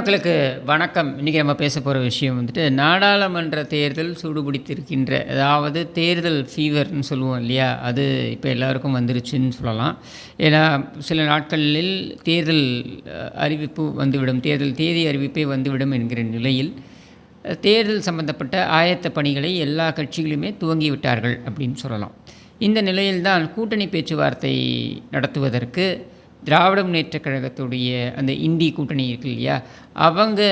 மக்களுக்கு வணக்கம். இன்றைக்கி நம்ம பேச போகிற விஷயம் வந்துட்டு நாடாளுமன்ற தேர்தல் சூடுபிடித்திருக்கின்ற அதாவது தேர்தல் ஃபீவர்னு சொல்லுவோம் இல்லையா? அது இப்போ எல்லாருக்கும் வந்துருச்சுன்னு சொல்லலாம். ஏன்னா சில நாட்களில் தேர்தல் அறிவிப்பு வந்துவிடும். தேர்தல் தேதி அறிவிப்பே வந்துவிடும் என்கிற நிலையில் தேர்தல் சம்பந்தப்பட்ட ஆயத்த பணிகளை எல்லா கட்சிகளுமே துவங்கி விட்டார்கள் அப்படின்னு சொல்லலாம். இந்த நிலையில்தான் கூட்டணி பேச்சுவார்த்தை நடத்துவதற்கு திராவிட முன்னேற்ற கழகத்துடைய அந்த இந்தி கூட்டணி இருக்கு இல்லையா? அவங்க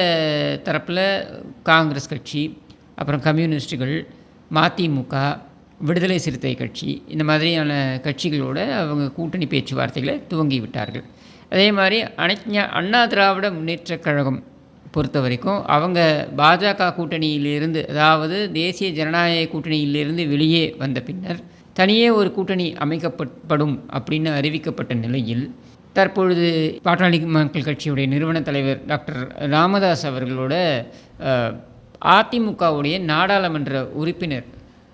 தரப்பில் காங்கிரஸ் கட்சி அப்புறம் கம்யூனிஸ்ட்டுகள் மதிமுக விடுதலை சிறுத்தை கட்சி இந்த மாதிரியான கட்சிகளோட அவங்க கூட்டணி பேச்சுவார்த்தைகளை துவங்கி விட்டார்கள். அதே மாதிரி அனைத்து அண்ணா திராவிட முன்னேற்றக் கழகம் பொறுத்த வரைக்கும் அவங்க பாஜக கூட்டணியிலிருந்து அதாவது தேசிய ஜனநாயக கூட்டணியிலிருந்து வெளியே வந்த பின்னர் தனியே ஒரு கூட்டணி அமைக்கப்படும் அப்படின்னு அறிவிக்கப்பட்ட நிலையில் தற்பொழுது பாட்டாளி மக்கள் கட்சியுடைய நிறுவன தலைவர் டாக்டர் ராமதாஸ் அவர்களோட அதிமுகவுடைய நாடாளுமன்ற உறுப்பினர்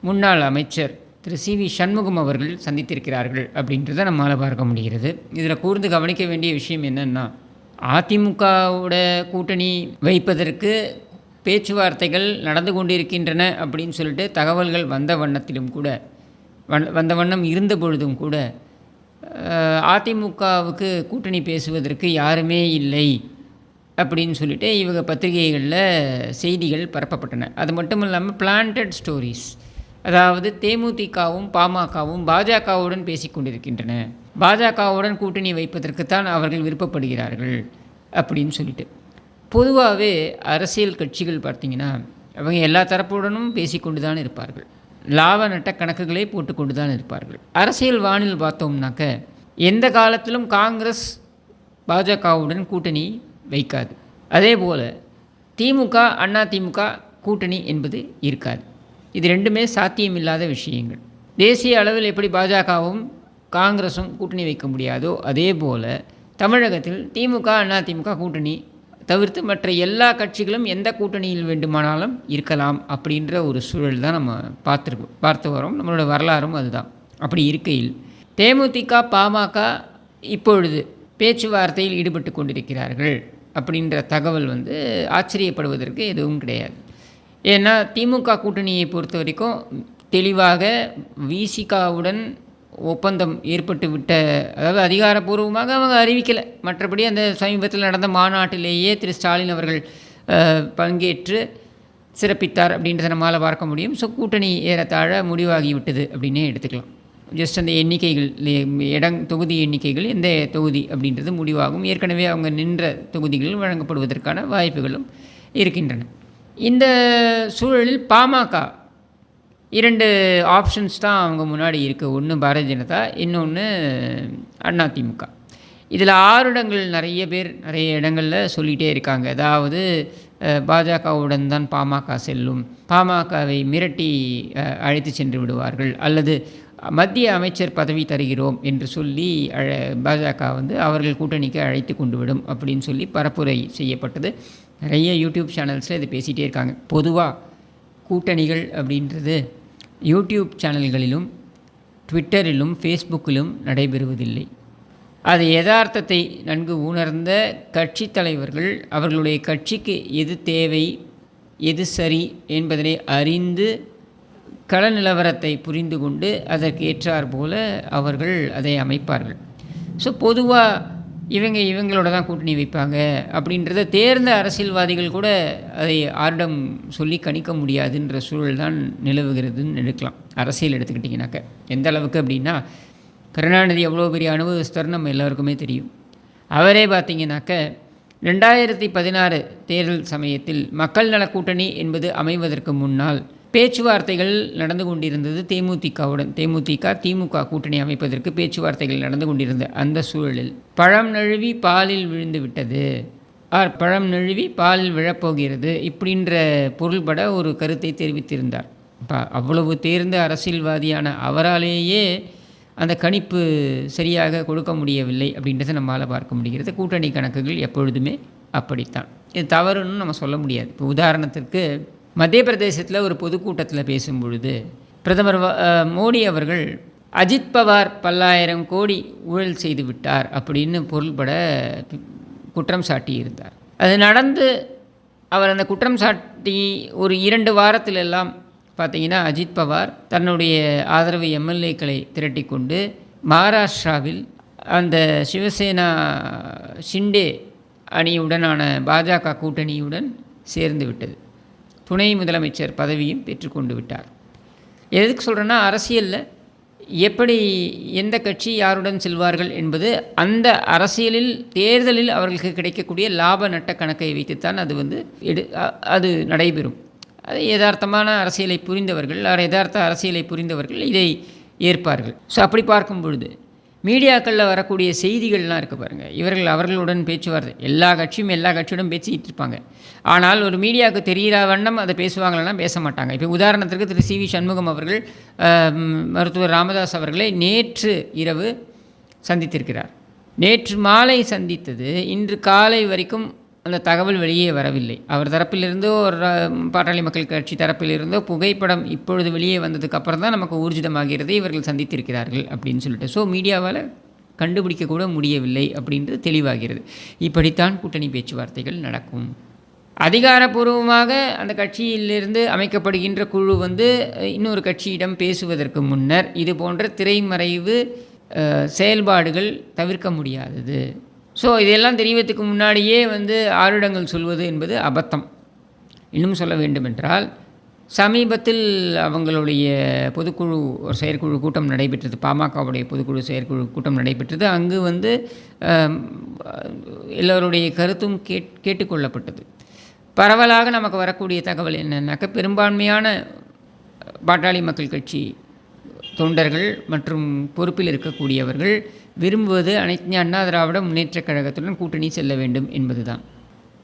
முன்னாள் அமைச்சர் திரு சி வி சண்முகம் அவர்கள் சந்தித்திருக்கிறார்கள் அப்படின்றத நம்மால் பார்க்க முடிகிறது. இதில் கூர்ந்து கவனிக்க வேண்டிய விஷயம் என்னென்னா அதிமுகவோட கூட்டணி வைப்பதற்கு பேச்சுவார்த்தைகள் நடந்து கொண்டிருக்கின்றன அப்படின்னு சொல்லிட்டு தகவல்கள் வந்த வண்ணத்திலும் கூட வந் வந்த வண்ணம் இருந்த பொழுதும் கூட அதிமுகவுக்கு கூட்டணி பேசுவதற்கு யாருமே இல்லை அப்படின்னு சொல்லிட்டு இவங்க பத்திரிகைகளில் செய்திகள் பரப்பப்பட்டன. அது மட்டும் இல்லாமல் பிளான்டட் ஸ்டோரிஸ் அதாவது தேமுதிகவும் பாமகவும் பாஜகவுடன் பேசிக்கொண்டிருக்கின்றன பாஜகவுடன் கூட்டணி வைப்பதற்குத்தான் அவர்கள் விருப்பப்படுகிறார்கள் அப்படின்னு சொல்லிட்டு. பொதுவாகவே அரசியல் கட்சிகள் பார்த்திங்கன்னா அவங்க எல்லா தரப்புடனும் பேசிக்கொண்டு தான் இருப்பார்கள். லாப நட்ட கணக்குகளை போட்டுக்கொண்டு தான் இருப்பார்கள். அரசியல் வானில் பார்த்தோம்னாக்க எந்த காலத்திலும் காங்கிரஸ் பாஜகவுடன் கூட்டணி வைக்காது. அதே போல் திமுக அண்ணா திமுக கூட்டணி என்பது இருக்காது. இது ரெண்டுமே சாத்தியமில்லாத விஷயங்கள். தேசிய அளவில் எப்படி பாஜகவும் காங்கிரஸும் கூட்டணி வைக்க முடியாதோ அதே போல் தமிழகத்தில் திமுக அண்ணா திமுக கூட்டணி தவிர்த்து மற்ற எல்லா கட்சிகளும் எந்த கூட்டணியில் வேண்டுமானாலும் இருக்கலாம் அப்படின்ற ஒரு சூழல் தான் நம்ம பார்த்துருக்கோம் பார்த்து வரோம். நம்மளோட வரலாறும் அதுதான். அப்படி இருக்கையில் தேமுதிக பாமக இப்பொழுது பேச்சுவார்த்தையில் ஈடுபட்டு கொண்டிருக்கிறார்கள் அப்படின்ற தகவல் வந்து ஆச்சரியப்படுவதற்கு எதுவும் கிடையாது. ஏன்னா திமுக கூட்டணியை பொறுத்த வரைக்கும் தெளிவாக விசிகாவுடன் ஒப்பந்தம் ஏற்பட்டு விட்ட அதாவது அதிகாரப்பூர்வமாக அவங்க அறிவிக்கலை. மற்றபடி அந்த சமீபத்தில் நடந்த மாநாட்டிலேயே திரு ஸ்டாலின் அவர்கள் பங்கேற்று சிறப்பித்தார் அப்படின்றத நம்மால் பார்க்க முடியும். ஸோ கூட்டணி ஏறத்தாழ முடிவாகிவிட்டது அப்படின்னே எடுத்துக்கலாம். ஜஸ்ட் அந்த எண்ணிக்கைகள் இடங் தொகுதி எண்ணிக்கைகள் எந்த தொகுதி அப்படின்றது முடிவாகும். ஏற்கனவே அவங்க நின்ற தொகுதிகள் வழங்கப்படுவதற்கான வாய்ப்புகளும் இருக்கின்றன. இந்த சூழலில் பாமக இரண்டு ஆப்ஷன்ஸ் தான் அவங்க முன்னாடி இருக்குது ஒன்று பாரதிய ஜனதா இன்னொன்று அதிமுக இதில் ஆறு இடங்கள் நிறைய பேர் நிறைய இடங்களில் சொல்லிகிட்டே இருக்காங்க. அதாவது பாஜகவுடன் தான் பாமக செல்லும். பாமகவை மிரட்டி அழைத்து சென்று விடுவார்கள். அல்லது மத்திய அமைச்சர் பதவி தருகிறோம் என்று சொல்லி அழ பாஜக வந்து அவர்கள் கூட்டணிக்கு அழைத்து கொண்டு விடும் அப்படின்னு சொல்லி பரப்புரை செய்யப்பட்டது. நிறைய யூடியூப் சேனல்ஸில் இது பேசிகிட்டே இருக்காங்க. பொதுவாக கூட்டணிகள் அப்படின்றது யூடியூப் சேனல்களிலும் ட்விட்டரிலும் ஃபேஸ்புக்கிலும் நடைபெறுவதில்லை. அது யதார்த்தத்தை நன்கு உணர்ந்த கட்சி தலைவர்கள் அவர்களுடைய கட்சிக்கு எது தேவை எது சரி என்பதனை அறிந்து கள நிலவரத்தை புரிந்து கொண்டு அதற்கு ஏற்றார் போல அவர்கள் அதை அமைப்பார்கள். ஸோ பொதுவாக இவங்க இவங்களோட தான் கூட்டணி வைப்பாங்க அப்படின்றத தேர்ந்த அரசியல்வாதிகள் கூட அதை ஆரிடம் சொல்லி கணிக்க முடியாதுன்ற சூழல் தான் நிலவுகிறதுன்னு எடுக்கலாம். அரசியல் எடுத்துக்கிட்டிங்கனாக்க எந்த அளவுக்கு அப்படின்னா கருணாநிதி எவ்வளோ பெரிய அனுபவஸ்தர் நம்ம எல்லாருக்குமே தெரியும். அவரே பார்த்திங்கனாக்க ரெண்டாயிரத்தி பதினாறு தேர்தல் சமயத்தில் மக்கள் நல கூட்டணி என்பது அமைவதற்கு முன்னால் பேச்சுவார்த்தைகள் நடந்து கொண்டிருந்தது தேமுதிகவுடன். தேமுதிக திமுக கூட்டணி அமைப்பதற்கு பேச்சுவார்த்தைகள் நடந்து கொண்டிருந்த அந்த சூழலில் பழம் நழுவி பாலில் விழுந்து விட்டது ஆர் பழம் நழுவி பாலில் விழப்போகிறது இப்படின்ற பொருள்பட ஒரு கருத்தை தெரிவித்திருந்தார். இப்போ அவ்வளவு தேர்ந்த அரசியல்வாதியான அவராலேயே அந்த கணிப்பு சரியாக கொடுக்க முடியவில்லை அப்படின்றத நம்மளால் பார்க்க முடிகிறது. கூட்டணி கணக்குகள் எப்பொழுதுமே அப்படித்தான். இது தவறுன்னு நம்ம சொல்ல முடியாது. இப்போ உதாரணத்திற்கு மத்திய பிரதேசத்தில் ஒரு பொதுக்கூட்டத்தில் பேசும் பொழுது பிரதமர் மோடி அவர்கள் அஜித் பவார் பல்லாயிரம் கோடி ஊழல் செய்து விட்டார் அப்படின்னு பொருள்பட குற்றம் சாட்டியிருந்தார். அது நடந்து அவர் அந்த குற்றம் சாட்டி ஒரு இரண்டு வாரத்தில் எல்லாம் பார்த்தீங்கன்னா அஜித் பவார் தன்னுடைய ஆதரவு எம்எல்ஏக்களை திரட்டி கொண்டு மகாராஷ்டிராவில் அந்த சிவசேனா ஷிண்டே அணியுடனான பாஜக கூட்டணியுடன் சேர்ந்து விட்டது. துணை முதலமைச்சர் பதவியும் பெற்றுக்கொண்டு விட்டார். எதுக்கு சொல்கிறேன்னா அரசியலில் எப்படி எந்த கட்சி யாருடன் செல்வார்கள் என்பது அந்த அரசியலில் தேர்தலில் அவர்களுக்கு கிடைக்கக்கூடிய லாப நட்ட கணக்கை வைத்துத்தான் அது வந்து எடு அது நடைபெறும். அது யதார்த்தமான அரசியலை புரிந்தவர்கள் யதார்த்த அரசியலை புரிந்தவர்கள் இதை ஏற்பார்கள். ஸோ அப்படி பார்க்கும் பொழுது மீடியாக்களில் வரக்கூடிய செய்திகள்லாம் இருக்குது பாருங்கள் இவர்கள் அவர்களுடன் பேச்சுவார்த்தை எல்லா கட்சியும் எல்லா கட்சியுடன் பேசிக்கிட்டு இருப்பாங்க. ஆனால் ஒரு மீடியாவுக்கு தெரிகிற வண்ணம் அதை பேசுவாங்களா பேச மாட்டாங்க. இப்போ உதாரணத்திற்கு திரு சி வி சண்முகம் அவர்கள் மருத்துவர் ராமதாஸ் அவர்களை நேற்று இரவு சந்தித்திருக்கிறார். நேற்று மாலை சந்தித்தது இன்று காலை வரைக்கும் அந்த தகவல் வெளியே வரவில்லை. அவர் தரப்பிலிருந்தோ ஒரு பாட்டாளி மக்கள் கட்சி தரப்பிலிருந்தோ புகைப்படம் இப்பொழுது வெளியே வந்ததுக்கு அப்புறம் தான் நமக்கு ஊர்ஜிதமாகிறது இவர்கள் சந்தித்திருக்கிறார்கள் அப்படின்னு சொல்லிட்டு. ஸோ மீடியாவால் கண்டுபிடிக்கக்கூட முடியவில்லை அப்படின்றது தெளிவாகிறது. இப்படித்தான் கூட்டணி பேச்சுவார்த்தைகள் நடக்கும். அதிகாரப்பூர்வமாக அந்த கட்சியிலிருந்து அமைக்கப்படுகின்ற குழு வந்து இன்னொரு கட்சியிடம் பேசுவதற்கு முன்னர் இது போன்ற திரைமறைவு செயல்பாடுகள் தவிர்க்க முடியாதது. ஸோ இதெல்லாம் தெரிவதற்கு முன்னாடியே வந்து ஆருடங்கள் சொல்வது என்பது அபத்தம். இன்னும் சொல்ல வேண்டுமென்றால் சமீபத்தில் அவங்களுடைய பொதுக்குழு ஒரு செயற்குழு கூட்டம் நடைபெற்றது பாமகவுடைய பொதுக்குழு செயற்குழு கூட்டம் நடைபெற்றது. அங்கு வந்து எல்லோருடைய கருத்தும் கேட் கேட்டுக்கொள்ளப்பட்டது. பரவலாக நமக்கு வரக்கூடிய தகவல் என்னென்னாக்க பெரும்பான்மையான பாட்டாளி மக்கள் கட்சி தொண்டர்கள் மற்றும் பொறுப்பில் இருக்கக்கூடியவர்கள் விரும்புவது அனைத்து அண்ணா திராவிட முன்னேற்றக் கழகத்துடன் கூட்டணி செல்ல வேண்டும் என்பதுதான்.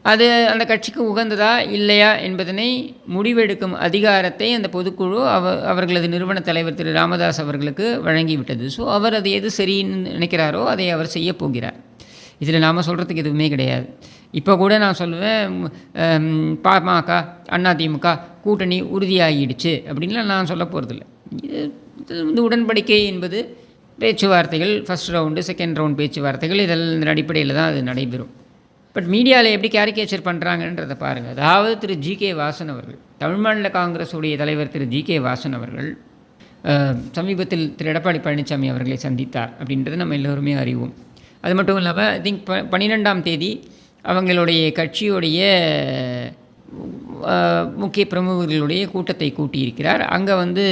அது அந்த கட்சிக்கு உகந்ததா இல்லையா என்பதனை முடிவெடுக்கும் அதிகாரத்தை அந்த பொதுக்குழு அவ அவர்களது நிறுவன தலைவர் திரு ராமதாஸ் அவர்களுக்கு வழங்கிவிட்டது. ஸோ அவர் அது எது சரின்னு நினைக்கிறாரோ அதை அவர் செய்ய போகிறார். இதில் நாம் சொல்கிறதுக்கு எதுவுமே கிடையாது. இப்போ கூட நான் சொல்லுவேன் ம், பாமக அதிமுக கூட்டணி உறுதியாகிடுச்சு அப்படின்லாம் நான் சொல்ல போகிறதில்ல இது இது வந்து உடன்படிக்கை என்பது பேச்சுவார்த்தைகள் ஃபஸ்ட் ரவுண்டு செகண்ட் ரவுண்ட் பேச்சுவார்த்தைகள் இதெல்லாம் அடிப்படையில் தான் அது நடைபெறும். பட் மீடியாவில் எப்படி கேரிகேச்சர் பண்ணுறாங்கன்றதை பாருங்கள் அதாவது திரு ஜி கே வாசன் அவர்கள் தமிழ் மாநில காங்கிரஸுடைய தலைவர் திரு ஜி கே வாசன் அவர்கள் சமீபத்தில் திரு எடப்பாடி பழனிசாமி அவர்களை சந்தித்தார் அப்படின்றது நம்ம எல்லோருமே அறிவோம். அது மட்டும் இல்லாமல் ஐ திங்க் ப பன்னிரெண்டாம் தேதி அவங்களுடைய கட்சியுடைய முக்கிய பிரமுகர்களுடைய கூட்டத்தை கூட்டியிருக்கிறார். அங்கே வந்து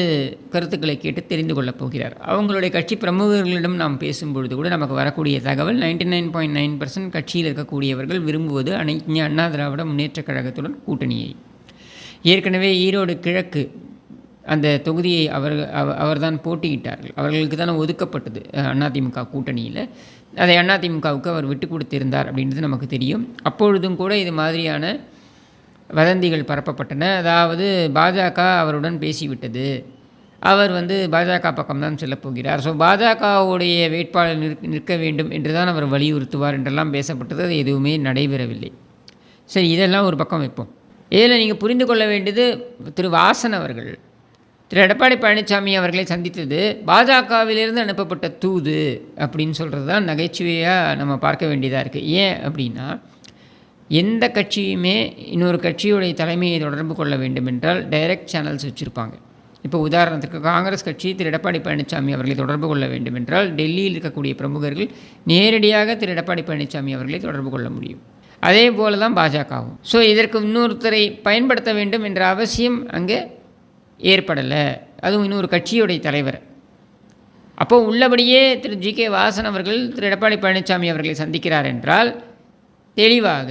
கருத்துக்களை கேட்டு தெரிந்து கொள்ளப் போகிறார். அவங்களுடைய கட்சி பிரமுகர்களிடம் நாம் பேசும்பொழுது கூட நமக்கு வரக்கூடிய தகவல் ninety nine point nine percent கட்சியில் இருக்கக்கூடியவர்கள் விரும்புவது அனைத்து அண்ணா திராவிட முன்னேற்றக் கழகத்துடன் கூட்டணியை. ஏற்கனவே ஈரோடு கிழக்கு அந்த தொகுதியை அவர் அவர்தான் போட்டியிட்டார்கள். அவர்களுக்கு தானே ஒதுக்கப்பட்டது அதிமுக கூட்டணியில். அதை அதிமுகவுக்கு அவர் விட்டு கொடுத்திருந்தார் அப்படின்றது நமக்கு தெரியும். அப்பொழுதும் கூட இது மாதிரியான வதந்திகள் பரப்பப்பட்டன. அதாவது பாஜக அவருடன் பேசிவிட்டது. அவர் வந்து பாஜக பக்கம்தான் செல்லப் போகிறார். ஸோ பாஜகவுடைய வேட்பாளர் நிற்க நிற்க வேண்டும் என்று தான் அவர் வலியுறுத்துவார் என்றெல்லாம் பேசப்பட்டது. அது எதுவுமே நடைபெறவில்லை. சரி இதெல்லாம் ஒரு பக்கம் வைப்போம். இதில் நீங்கள் புரிந்து கொள்ள வேண்டியது திரு வாசன் அவர்கள். திரு எடப்பாடி பழனிசாமி அவர்களை சந்தித்தது பாஜகவிலிருந்து அனுப்பப்பட்ட தூது அப்படின்னு சொல்கிறது தான் நகைச்சுவையாக நம்ம பார்க்க வேண்டியதாக இருக்குது ஏன் அப்படின்னா எந்த கட்சியுமே இன்னொரு கட்சியுடைய தலைமையை தொடர்பு கொள்ள வேண்டும் என்றால் டைரக்ட் சேனல்ஸ் வச்சுருப்பாங்க. இப்போ உதாரணத்துக்கு காங்கிரஸ் கட்சி திரு எடப்பாடி பழனிசாமி அவர்களை தொடர்பு கொள்ள வேண்டும் என்றால் டெல்லியில் இருக்கக்கூடிய பிரமுகர்கள் நேரடியாக திரு எடப்பாடி பழனிசாமி அவர்களை தொடர்பு கொள்ள முடியும். அதே போல தான் பாஜகவும். ஸோ இதற்கு இன்னொருத்தரை பயன்படுத்த வேண்டும் என்ற அவசியம் அங்கே ஏற்படலை. அதுவும் இன்னொரு கட்சியுடைய தலைவர். அப்போது உள்ளபடியே திரு ஜி கே வாசன் அவர்கள் திரு எடப்பாடி பழனிசாமி அவர்களை சந்திக்கிறார் என்றால் தெளிவாக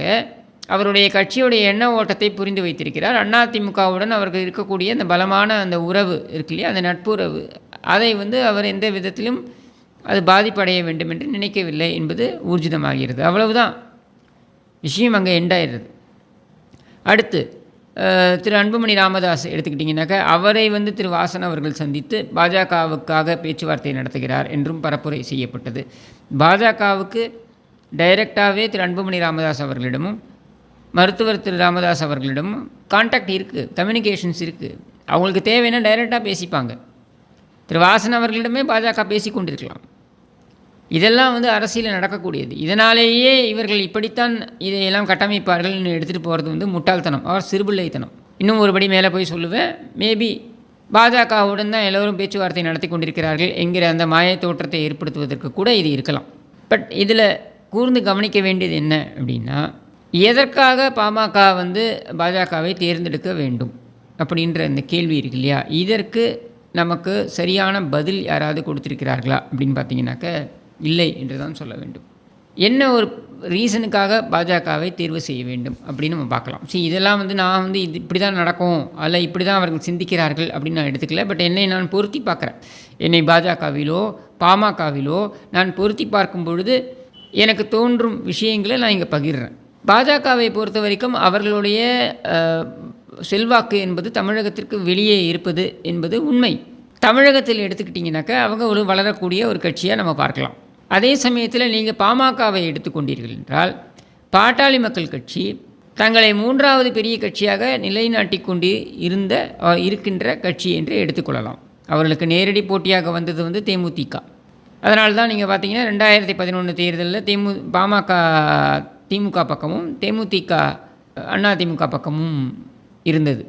அவருடைய கட்சியுடைய எண்ண ஓட்டத்தை புரிந்து வைத்திருக்கிறார். அதிமுகவுடன் அவருக்கு இருக்கக்கூடிய அந்த பலமான அந்த உறவு இருக்கு இல்லையா? அந்த நட்புறவு. அதை வந்து அவர் எந்த விதத்திலும் அது பாதிப்படைய வேண்டும் என்று நினைக்கவில்லை என்பது ஊர்ஜிதமாகிறது. அவ்வளவுதான். விஷயம் அங்கே எண்டாயிடுது அடுத்து திரு அன்புமணி ராமதாஸ் எடுத்துக்கிட்டிங்கனாக்கா அவரை வந்து திரு வாசன் அவர்கள் சந்தித்து பாஜகவுக்காக பேச்சுவார்த்தை நடத்துகிறார் என்றும் பரப்புரை செய்யப்பட்டது. பாஜகவுக்கு டைரெக்டாகவே திரு அன்புமணி ராமதாஸ் அவர்களிடமும் மருத்துவர் திரு ராமதாஸ் அவர்களிடமும் கான்டாக்ட் இருக்குது கம்யூனிகேஷன்ஸ் இருக்குது அவங்களுக்கு தேவைன்னா டைரெக்டாக பேசிப்பாங்க. திரு வாசன் அவர்களிடமே பாஜக பேசி கொண்டிருக்கலாம். இதெல்லாம் வந்து அரசியலில் நடக்கக்கூடியது. இதனாலேயே இவர்கள் இப்படித்தான் இதையெல்லாம் கட்டமைப்பார்கள்னு எடுத்துகிட்டு போகிறது வந்து முட்டாள்தனம் அவர் சிறுபிள்ளைத்தனம். இன்னும் ஒருபடி மேலே போய் சொல்லுவேன். மேபி பாஜகவுடன் தான் எல்லோரும் பேச்சுவார்த்தை நடத்தி கொண்டிருக்கிறார்கள் என்கிற அந்த மாய தோற்றத்தை ஏற்படுத்துவதற்கு கூட இது இருக்கலாம். பட் இதில் கூர்ந்து கவனிக்க வேண்டியது என்ன அப்படின்னா எதற்காக பாமக வந்து பாஜகவை தேர்ந்தெடுக்க வேண்டும் அப்படின்ற இந்த கேள்வி இருக்கு இல்லையா? இதற்கு நமக்கு சரியான பதில் யாராவது கொடுத்துருக்கிறார்களா அப்படின்னு பார்த்தீங்கன்னாக்க இல்லை என்று தான் சொல்ல வேண்டும். என்ன ஒரு ரீசனுக்காக பாஜகவை தேர்வு செய்ய வேண்டும் அப்படின்னு நம்ம பார்க்கலாம். சரி இதெல்லாம் வந்து நான் வந்து இது இப்படி தான் நடக்கும் அல்ல இப்படி தான் அவர்கள் சிந்திக்கிறார்கள் அப்படின்னு நான் எடுத்துக்கல. பட் என்னை நான் பொருத்தி பார்க்குறேன். என்னை பாஜகவிலோ பாமகவிலோ நான் பொருத்தி பார்க்கும் பொழுது எனக்கு தோன்றும் விஷயங்களை நான் இங்கே பகிர்றேன். பாஜகவை பொறுத்த வரைக்கும் அவர்களுடைய செல்வாக்கு என்பது தமிழகத்திற்கு வெளியே இருப்பது என்பது உண்மை. தமிழகத்தில் எடுத்துக்கிட்டிங்கனாக்கா அவங்க ஒரு வளரக்கூடிய ஒரு கட்சியாக நம்ம பார்க்கலாம். அதே சமயத்தில் நீங்கள் பாமகவை எடுத்துக்கொண்டீர்கள் என்றால் பாட்டாளி மக்கள் கட்சி தங்களை மூன்றாவது பெரிய கட்சியாக நிலைநாட்டி கொண்டு இருந்த இருக்கின்ற கட்சி என்று எடுத்துக்கொள்ளலாம். அவர்களுக்கு நேரடி போட்டியாக வந்தது வந்து தேமுதிக. அதனால தான் நீங்கள் பார்த்தீங்கன்னா ரெண்டாயிரத்தி பதினொன்று தேர்தலில் திமு பாமக திமுக பக்கமும் தேமுதிக அண்ணா திமுக பக்கமும் இருந்தது.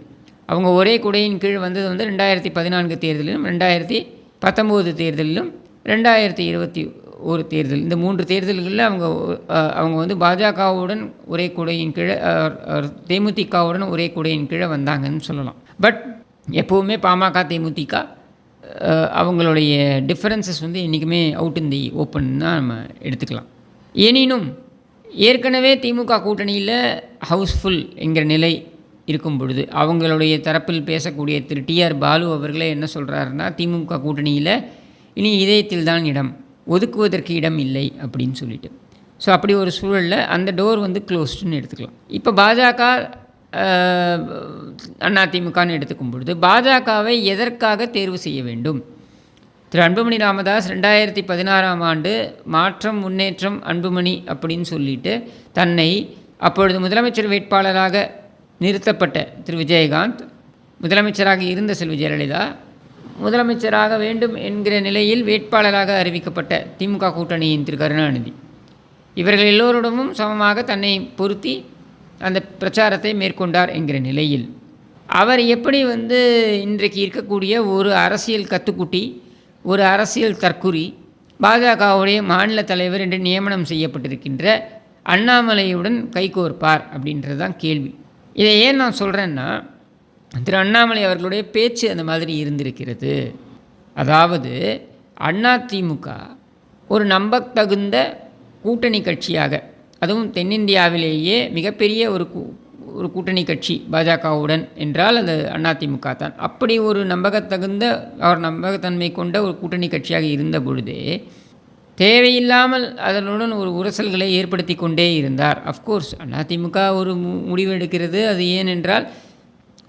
அவங்க ஒரே குடையின் கீழ் வந்தது வந்து ரெண்டாயிரத்தி பதினான்கு தேர்தலிலும் ரெண்டாயிரத்தி பத்தொம்போது தேர்தலிலும் ரெண்டாயிரத்தி இருபத்தி ஒரு தேர்தல். இந்த மூன்று தேர்தல்களில் அவங்க அவங்க வந்து பாஜகவுடன் ஒரே குடையின் கீழே தேமுதிகவுடன் ஒரே குடையின் கீழே வந்தாங்கன்னு சொல்லலாம். பட் எப்போவுமே பாமக தேமுதிக அவங்களுடைய டிஃப்ரென்சஸ் வந்து என்றைக்குமே அவுட் இன் தி ஓப்பன் தான் நம்ம எடுத்துக்கலாம். எனினும் ஏற்கனவே திமுக கூட்டணியில் ஹவுஸ்ஃபுல் என்கிற நிலை இருக்கும் பொழுது அவங்களுடைய தரப்பில் பேசக்கூடிய திரு டிஆர் பாலு அவர்களே என்ன சொல்கிறாருன்னா திமுக கூட்டணியில் இனி இதயத்தில் தான் இடம் ஒதுக்குவதற்கு இடம் இல்லை அப்படின்னு சொல்லிட்டு. ஸோ அப்படி ஒரு சூழலில் அந்த டோர் வந்து க்ளோஸ்டுன்னு எடுத்துக்கலாம். இப்போ பாஜக அண்ணா திமுகன்னு எடுத்துக்கும் பொழுது பாஜகவை எதற்காக தேர்வு செய்ய வேண்டும்? திரு. அன்புமணி ராமதாஸ் ரெண்டாயிரத்தி பதினாறாம் ஆண்டு மாற்றம் முன்னேற்றம் அன்புமணி அப்படின்னு சொல்லிட்டு தன்னை அப்பொழுது முதலமைச்சர் வேட்பாளராக நிறுத்தப்பட்ட திரு. விஜயகாந்த் முதலமைச்சராக இருந்த செல்வி ஜெயலலிதா முதலமைச்சராக வேண்டும் என்கிற நிலையில் வேட்பாளராக அறிவிக்கப்பட்ட திமுக கூட்டணியின் திரு. கருணாநிதி. இவர்கள் எல்லோரிடமும் சமமாக தன்னை பொருத்தி அந்த பிரச்சாரத்தை மேற்கொண்டார் என்கிற நிலையில். அவர் எப்படி வந்து இன்றைக்கு இருக்கக்கூடிய ஒரு அரசியல் கத்துக்குட்டி ஒரு அரசியல் தற்குறி பாஜகவுடைய மாநில தலைவர் என்று நியமனம் செய்யப்பட்டிருக்கின்ற அண்ணாமலையுடன் கைகோர்ப்பார் அப்படின்றது தான் கேள்வி. இதை ஏன் நான் சொல்கிறேன்னா திரு அண்ணாமலை அவர்களுடைய பேச்சு அந்த மாதிரி இருந்திருக்கிறது. அதாவது அதிமுக ஒரு நம்பத்தகுந்த கூட்டணி கட்சியாக அதுவும் தென்னிந்தியாவிலேயே மிகப்பெரிய ஒரு ஒரு கூட்டணி கட்சி பாஜகவுடன் என்றால் அது அதிமுக தான். அப்படி ஒரு நம்பகத்தகுந்த அவர் நம்பகத்தன்மை கொண்ட ஒரு கூட்டணி கட்சியாக இருந்த பொழுதே தேவையில்லாமல் அதனுடன் ஒரு உரசல்களை ஏற்படுத்தி கொண்டே இருந்தார். அஃப்கோர்ஸ் அதிமுக ஒரு மு- முடிவு எடுக்கிறது. அது ஏனென்றால்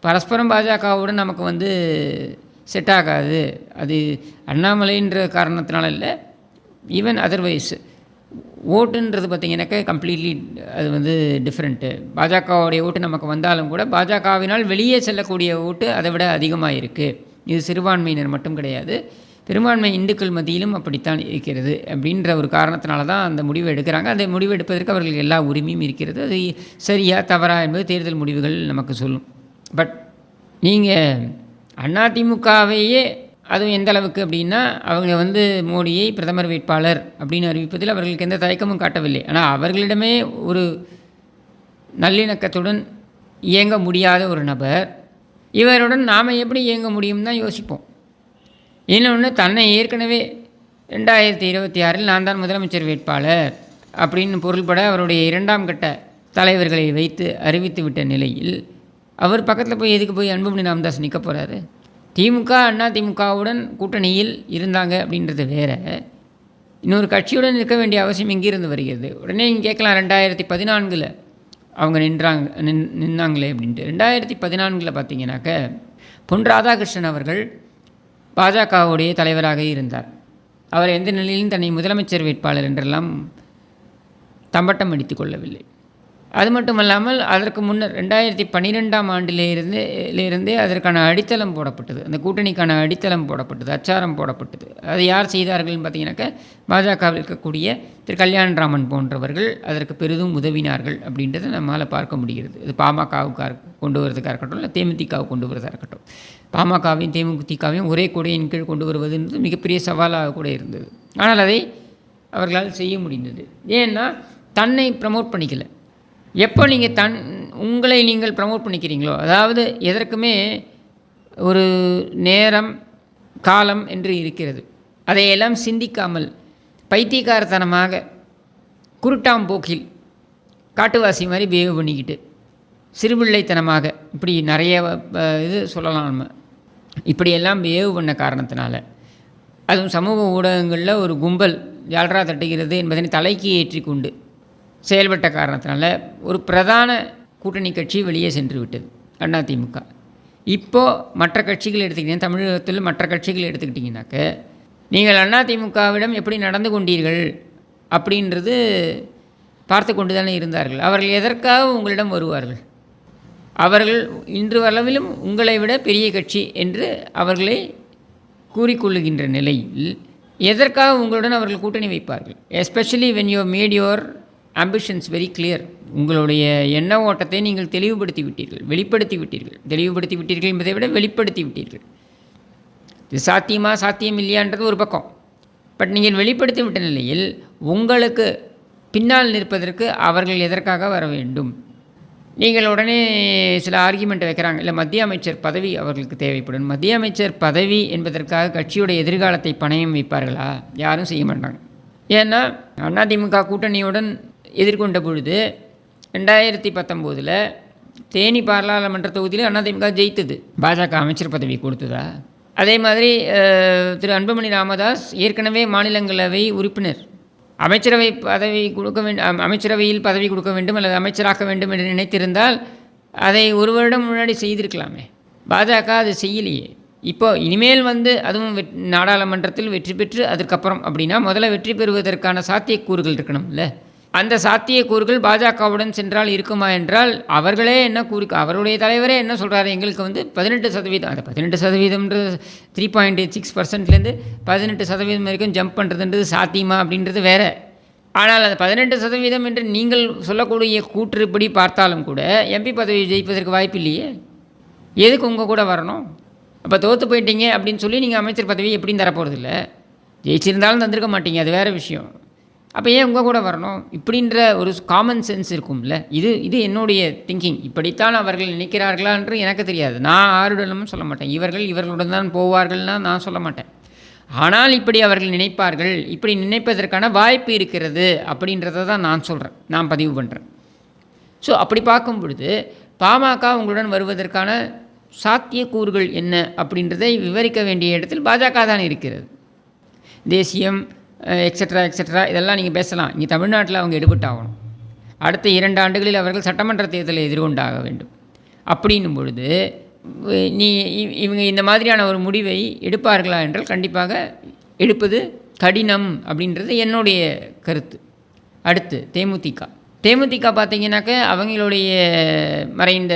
பரஸ்பரம் பாஜகவுடன் நமக்கு வந்து செட் ஆகாது. அது அண்ணாமலைன்ற காரணத்தினால இல்லை ஈவன் அதர்வைஸ் ஓட்டுன்றது பார்த்திங்கனாக்கா கம்ப்ளீட்லி அது வந்து டிஃப்ரெண்ட்டு பாஜகவுடைய ஓட்டு நமக்கு வந்தாலும் கூட பாஜகவினால் வெளியே செல்லக்கூடிய ஓட்டு அதை விட அதிகமாக இருக்குது இது சிறுபான்மையினர் மட்டும் கிடையாது. பெரும்பான்மை இந்துக்கள் மத்தியிலும் அப்படித்தான் இருக்கிறது அப்படின்ற ஒரு காரணத்தினால தான் அந்த முடிவை எடுக்கிறாங்க. அந்த முடிவு எடுப்பதற்கு அவர்களுக்கு எல்லா உரிமையும் இருக்கிறது. அது சரியா தவறா என்பது தேர்தல் முடிவுகள் நமக்கு சொல்லும். பட் நீங்கள் அதிமுகவையே அதுவும் எந்த அளவுக்கு அப்படின்னா அவங்க வந்து மோடியை பிரதமர் வேட்பாளர் அப்படின்னு அறிவிப்பதில் அவர்களுக்கு எந்த தயக்கமும் காட்டவில்லை. ஆனால் அவர்களிடமே ஒரு நல்லிணக்கத்துடன் இயங்க முடியாத ஒரு நபர் இவருடன் நாம் எப்படி இயங்க முடியும் தான் யோசிப்போம். இன்னொன்று தன்னை ஏற்கனவே ரெண்டாயிரத்தி இருபத்தி ஆறில் நான் தான் முதலமைச்சர் வேட்பாளர் அப்படின்னு பொருள்பட அவருடைய இரண்டாம் கட்ட தலைவர்களை வைத்து அறிவித்து விட்ட நிலையில் அவர் பக்கத்தில் போய் எதுக்கு போய் அன்புமணி ராமதாஸ் நிற்க போகிறாரு திமுக அண்ணா திமுகவுடன் கூட்டணியில் இருந்தாங்க அப்படின்றது வேறு. இன்னொரு கட்சியுடன் இருக்க வேண்டிய அவசியம் இங்கிருந்து வருகிறது? உடனே இங்கே கேட்கலாம் ரெண்டாயிரத்தி பதினான்கில் அவங்க நின்றாங்க நின் நின்னாங்களே அப்படின்ட்டு. ரெண்டாயிரத்தி பதினான்கில் பார்த்தீங்கன்னாக்க பொன் ராதாகிருஷ்ணன் அவர்கள் பாஜகவுடைய தலைவராக இருந்தார். அவர் எந்த நிலையிலும் தன்னை முதலமைச்சர் வேட்பாளர் என்றெல்லாம் தம்பட்டம் அடித்து கொள்ளவில்லை. அது மட்டும் இல்லாமல் அதற்கு முன்னர் ரெண்டாயிரத்தி பன்னிரெண்டாம் ஆண்டிலிருந்து அதற்கான அடித்தளம் போடப்பட்டது. அந்த கூட்டணிக்கான அடித்தளம் போடப்பட்டது அச்சாரம் போடப்பட்டது. அது யார் செய்தார்கள்னு பார்த்தீங்கன்னாக்கா பாஜகவில் இருக்கக்கூடிய திரு. கல்யாணராமன் போன்றவர்கள் அதற்கு பெரிதும் உதவினார்கள் அப்படின்றத நம்மால் பார்க்க முடிகிறது. இது பாமகவுக்காக கொண்டு வரதுக்காக இருக்கட்டும் இல்லை தேமுதிகவை கொண்டு வரதாக இருக்கட்டும். பாமகவையும் தேமுதிகவையும் ஒரே கொடையின் கீழ் கொண்டு வருவதுன்றது மிகப்பெரிய சவாலாக கூட இருந்தது. ஆனால் அதை அவர்களால் செய்ய முடிந்தது. ஏன்னா தன்னை ப்ரமோட் பண்ணிக்கலை. எப்போ நீங்கள் தன் உங்களை நீங்கள் ப்ரமோட் பண்ணிக்கிறீங்களோ அதாவது எதற்குமே ஒரு நேரம் காலம் என்று இருக்கிறது. அதையெல்லாம் சிந்திக்காமல் பைத்தியக்காரத்தனமாக குருட்டாம் போக்கில் காட்டுவாசி மாதிரி பிஹேவ் பண்ணிக்கிட்டு சிறுபிள்ளைத்தனமாக இப்படி நிறைய இது சொல்லலாம் நம்ம. இப்படியெல்லாம் பிஹேவ் பண்ண காரணத்தினால. அதுவும் சமூக ஊடகங்களில் ஒரு கும்பல் ஜால்ரா தட்டுகிறது என்பதனை தலைக்கு ஏற்றி கொண்டு செயல்பட்ட காரணத்தினால ஒரு பிரதான கூட்டணி கட்சி வெளியே சென்று விட்டது அதிமுக இப்போது மற்ற கட்சிகள் எடுத்துக்கிட்டீங்க தமிழகத்தில் மற்ற கட்சிகள் எடுத்துக்கிட்டிங்கனாக்க நீங்கள் அதிமுகவிடம் எப்படி நடந்து கொண்டீர்கள் அப்படின்றது பார்த்து கொண்டு தானே இருந்தார்கள். அவர்கள் எதற்காக உங்களிடம் வருவார்கள்? அவர்கள் இன்று அளவிலும் உங்களை விட பெரிய கட்சி என்று அவர்களை கூறிக்கொள்ளுகின்ற நிலையில் எதற்காக உங்களுடன் அவர்கள் கூட்டணி வைப்பார்கள்? Especially when you made your ambitions very clear உங்களுடைய எண்ண ஓட்டத்தை நீங்கள் தெளிவுபடுத்தி விட்டீர்கள். வெளிப்படுத்தி விட்டீர்கள். தெளிவுபடுத்தி விட்டீர்கள் என்பதை விட வெளிப்படுத்தி விட்டீர்கள். இது சாத்தியமாக சாத்தியம் இல்லையான்றது ஒரு பக்கம். பட் நீங்கள் வெளிப்படுத்தி விட்ட நிலையில் உங்களுக்கு பின்னால் நிற்பதற்கு அவர்கள் எதற்காக வர வேண்டும்? நீங்கள் உடனே சில ஆர்கியூமெண்ட் வைக்கிறாங்க. இல்லை மத்திய அமைச்சர் பதவி அவர்களுக்கு தேவைப்படும். மத்திய அமைச்சர் பதவி என்பதற்காக கட்சியோட எதிர்காலத்தை பணயம் வைப்பார்களா? யாரும் செய்ய மாட்டாங்க. ஏன்னா அதிமுக கூட்டணியுடன் எதிர்கொண்ட பொழுது ரெண்டாயிரத்தி பத்தொம்போதில் தேனி பாராளுமன்ற தொகுதியில் அதிமுக ஜெயித்தது. பாஜக அமைச்சர் பதவி கொடுத்ததா? அதே மாதிரி திரு அன்புமணி ராமதாஸ் ஏற்கனவே மாநிலங்களவை உறுப்பினர். அமைச்சரவை பதவி கொடுக்க வேண்டும் அமைச்சரவையில் பதவி கொடுக்க வேண்டும் அல்லது அமைச்சராக்க வேண்டும் என்று நினைத்திருந்தால் அதை ஒரு வருடம் முன்னாடி செய்திருக்கலாமே. பாஜக அது செய்யலையே. இப்போ இனிமேல் வந்து அதுவும் வெட் நாடாளுமன்றத்தில் வெற்றி பெற்று அதற்கப்புறம் அப்படின்னா முதல்ல வெற்றி பெறுவதற்கான சாத்தியக்கூறுகள் இருக்கணும்ல. அந்த சாத்தியக்கூறுகள் பாஜகவுடன் சென்றால் இருக்குமா என்றால் அவர்களே என்ன கூறி அவருடைய தலைவரே என்ன சொல்கிறாரு எங்களுக்கு வந்து பதினெட்டு சதவீதம் அந்த பதினெட்டு சதவீதம்ன்றது த்ரீ பாயிண்ட் சிக்ஸ் பர்சன்ட்லேருந்து பதினெட்டு சதவீதம் வரைக்கும் ஜம்ப் பண்ணுறதுன்றது சாத்தியமா அப்படின்றது வேற. ஆனால் அது பதினெட்டு சதவீதம் என்று நீங்கள் சொல்லக்கூடிய கூற்றுப்படி பார்த்தாலும் கூட எம்பி பதவி ஜெயிப்பதற்கு வாய்ப்பு இல்லையே. எதுக்கு உங்கள் கூட வரணும்? அப்போ தோற்று போயிட்டீங்க அப்படின்னு சொல்லி நீங்கள் அமைச்சர் பதவி எப்படியும் தரப்போகிறது இல்லை ஜெயிச்சிருந்தாலும் தந்திருக்க மாட்டீங்க அது வேறு விஷயம். அப்போ ஏன் உங்கள் கூட வரணும்? இப்படின்ற ஒரு காமன் சென்ஸ் இருக்கும்ல. இது இது என்னுடைய திங்கிங் இப்படித்தான் அவர்கள் நினைக்கிறார்களா என்று எனக்கு தெரியாது. நான் ஆருடனும் சொல்ல மாட்டேன். இவர்கள் இவர்களுடன் தான் போவார்கள்னா நான் சொல்ல மாட்டேன். ஆனால் இப்படி அவர்கள் நினைப்பார்கள். இப்படி நினைப்பதற்கான வாய்ப்பு இருக்கிறது அப்படின்றத தான் நான் சொல்கிறேன் நான் பதிவு பண்ணுறேன் ஸோ அப்படி பார்க்கும் பொழுது பாமக உங்களுடன் வருவதற்கான சாத்தியக்கூறுகள் என்ன அப்படின்றதை விவரிக்க வேண்டிய இடத்தில் பாஜக தான் இருக்கிறது. தேசியம் எக்ஸெட்ரா எக்ஸெட்ரா இதெல்லாம் நீங்கள் பேசலாம். இங்கே தமிழ்நாட்டில் அவங்க எடுபட்டாகணும். அடுத்த இரண்டு ஆண்டுகளில் அவர்கள் சட்டமன்ற தேர்தலை எதிர்கொண்டாக வேண்டும். அப்படின்னும் பொழுது நீ இவங்க இந்த மாதிரியான ஒரு முடிவை எடுப்பார்களா என்றால் கண்டிப்பாக எடுப்பது கடினம் அப்படின்றது என்னுடைய கருத்து. அடுத்து தேமுதிக. தேமுதிக பார்த்தீங்கன்னாக்க அவங்களுடைய மறைந்த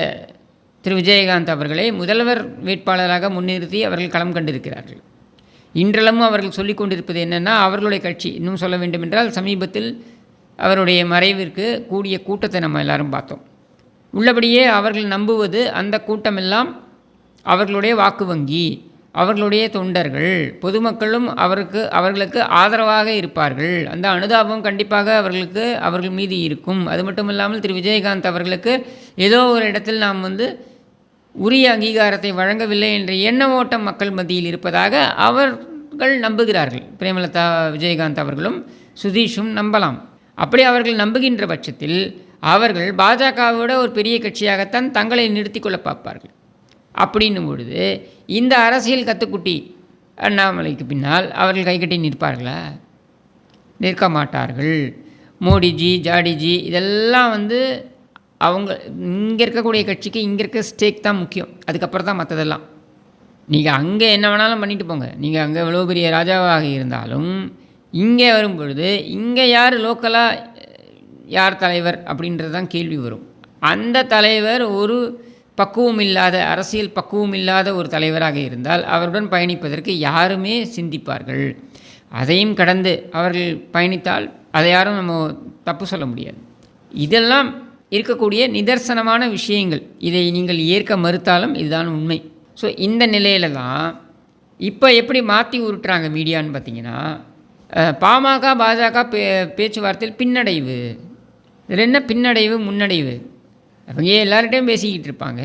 திரு. விஜயகாந்த் அவர்களை முதல்வர் வேட்பாளராக முன்னிறுத்தி அவர்கள் களம் கண்டிருக்கிறார்கள். இன்றளவும் அவர்கள் சொல்லிக் கொண்டிருப்பது என்னென்னா அவர்களுடைய கட்சி இன்னும் சொல்ல வேண்டுமென்றால் சமீபத்தில் அவருடைய மறைவிற்கு கூடிய கூட்டத்தை நம்ம எல்லாரும் பார்த்தோம். உள்ளபடியே அவர்கள் நம்புவது அந்த கூட்டமெல்லாம் அவர்களுடைய வாக்கு வங்கி அவர்களுடைய தொண்டர்கள் பொதுமக்களும் அவருக்கு அவர்களுக்கு ஆதரவாக இருப்பார்கள். அந்த அனுதாபம் கண்டிப்பாக அவர்களுக்கு அவர்கள் மீது இருக்கும். அது மட்டும் இல்லாமல் திரு. விஜயகாந்த் அவர்களுக்கு ஏதோ ஒரு இடத்தில் நாம் வந்து உரிய அங்கீகாரத்தை வழங்கவில்லை என்ற எண்ண ஓட்டம் மக்கள் மத்தியில் இருப்பதாக அவர்கள் நம்புகிறார்கள். பிரேமலதா விஜயகாந்த் அவர்களும் சுதீஷும் நம்பலாம். அப்படி அவர்கள் நம்புகின்ற பட்சத்தில் அவர்கள் பாஜகவோட ஒரு பெரிய கட்சியாகத்தான் தங்களை நிறுத்தி கொள்ள பார்ப்பார்கள். அப்படின்னும் பொழுது இந்த அரசியல் கத்துக்குட்டி அண்ணாமலைக்கு பின்னால் அவர்கள் கைகட்டி நிற்பார்களா? நிற்க மாட்டார்கள். மோடிஜி ஜாடிஜி இதெல்லாம் வந்து அவங்க இங்கே இருக்கக்கூடிய கட்சிக்கு இங்கே இருக்க ஸ்டேக் தான் முக்கியம். அதுக்கப்புறம் தான் மற்றதெல்லாம் நீங்கள் அங்கே என்ன வேணாலும் பண்ணிட்டு போங்க. நீங்கள் அங்கே எவ்வளோ பெரிய ராஜாவாக இருந்தாலும் இங்கே வரும் பொழுது இங்கே யார் லோக்கலாக யார் தலைவர் அப்படின்றது தான் கேள்வி வரும். அந்த தலைவர் ஒரு பக்குவம் இல்லாத அரசியல் பக்குவம் இல்லாத ஒரு தலைவராக இருந்தால் அவருடன் பயணிப்பதற்கு யாருமே சிந்திப்பார்கள். அதையும் கடந்து அவர்கள் பயணித்தால் அதை யாரும் நம்ம தப்பு சொல்ல முடியாது. இதெல்லாம் இருக்கக்கூடிய நிதர்சனமான விஷயங்கள். இதை நீங்கள் ஏற்க மறுத்தாலும் இதுதான் உண்மை. ஸோ இந்த நிலையில தான் இப்போ எப்படி மாற்றி உருட்டுறாங்க மீடியான்னு பார்த்தீங்கன்னா பாமக பாஜக பே பேச்சுவார்த்தையில் பின்னடைவு. இதில் என்ன பின்னடைவு முன்னடைவு? அவங்க எல்லார்கிட்டையும் பேசிக்கிட்டு இருப்பாங்க.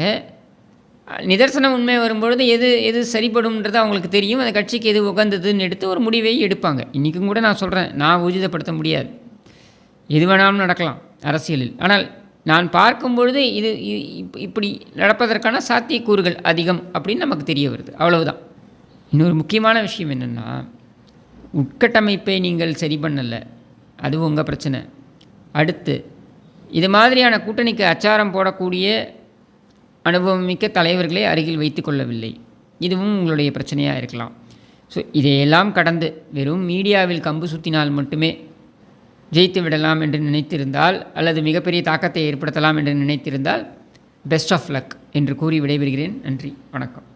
நிதர்சனம் நிதர்சன உண்மை வரும்பொழுது எது எது சரிப்படும்ன்றது அவங்களுக்கு தெரியும். அந்த கட்சிக்கு எது உகந்ததுன்னு எடுத்து ஒரு முடிவை எடுப்பாங்க. இன்றைக்கும் கூட நான் சொல்கிறேன் நான் ஊர்ஜிதப்படுத்த முடியாது. எது வேணாலும் நடக்கலாம் அரசியலில். ஆனால் நான் பார்க்கும் பொழுது இது இ- இப்- இப்படி நடப்பதற்கான சாத்தியக்கூறுகள் அதிகம் அப்படின்னு நமக்கு தெரிய வருது. அவ்வளவுதான். இன்னொரு முக்கியமான விஷயம் என்னென்னா உட்கட்டமைப்பை நீங்கள் சரி பண்ணலை அது உங்கள் பிரச்சனை. அடுத்து இது மாதிரியான கூட்டணிக்கு அச்சாரம் போடக்கூடிய அனுபவம் மிக்க தலைவர்களை அருகில் வைத்து கொள்ளவில்லை. இதுவும் உங்களுடைய பிரச்சனையாக இருக்கலாம். ஸோ இதையெல்லாம் கடந்து வெறும் மீடியாவில் கம்பு சுற்றினால் மட்டுமே ஜெயித்து விடலாம் என்று நினைத்திருந்தால் அல்லது மிகப்பெரிய தாக்கத்தை ஏற்படுத்தலாம் என்று நினைத்திருந்தால் பெஸ்ட் ஆஃப் லக் என்று கூறி விடைபெறுகிறேன். நன்றி வணக்கம்.